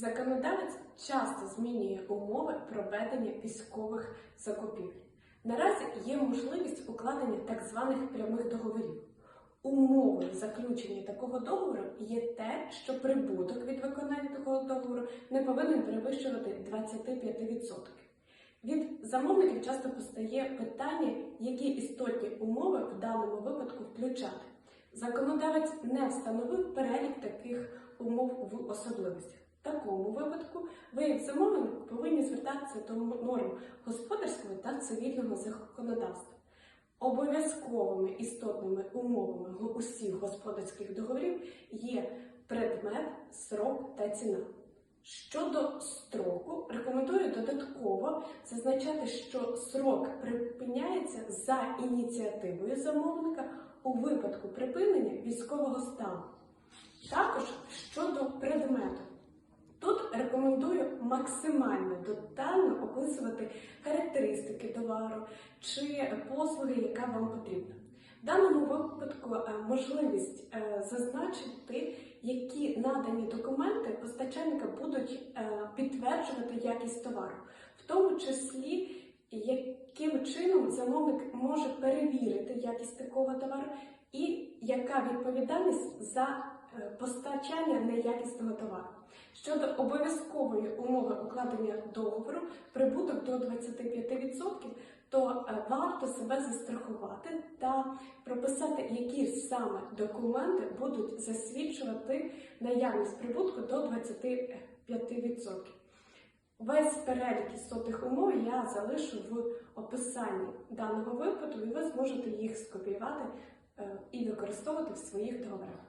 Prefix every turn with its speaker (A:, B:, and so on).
A: Законодавець часто змінює умови проведення військових закупівель. Наразі є можливість укладення так званих прямих договорів. Умовою заключення такого договору є те, що прибуток від виконання такого договору не повинен перевищувати 25%. Від замовників часто постає питання, які істотні умови в даному випадку включати. Законодавець не встановив перелік таких умов в особливостях. В такому випадку ви, як замовник, повинні звертатися до норм господарського та цивільного законодавства. Обов'язковими істотними умовами усіх господарських договорів є предмет, срок та ціна. Щодо строку, рекомендую додатково зазначати, що срок припиняється за ініціативою замовника у випадку припинення військового стану. Також щодо максимально детально описувати характеристики товару чи послуги, яка вам потрібна. В даному випадку е, можливість е, зазначити, які надані документи постачальника будуть е, підтверджувати якість товару, в тому числі яким чином замовник може перевірити якість такого товару, і яка відповідальність за постачання неякісного товару. Щодо обов'язкової укладення договору, прибуток до 25%, то е, варто себе застрахувати та прописати, які саме документи будуть засвідчувати наявність прибутку до 25%. Весь перелік істотних умов я залишу в описанні даного випадку, і ви зможете їх скопіювати е, і використовувати в своїх договорах.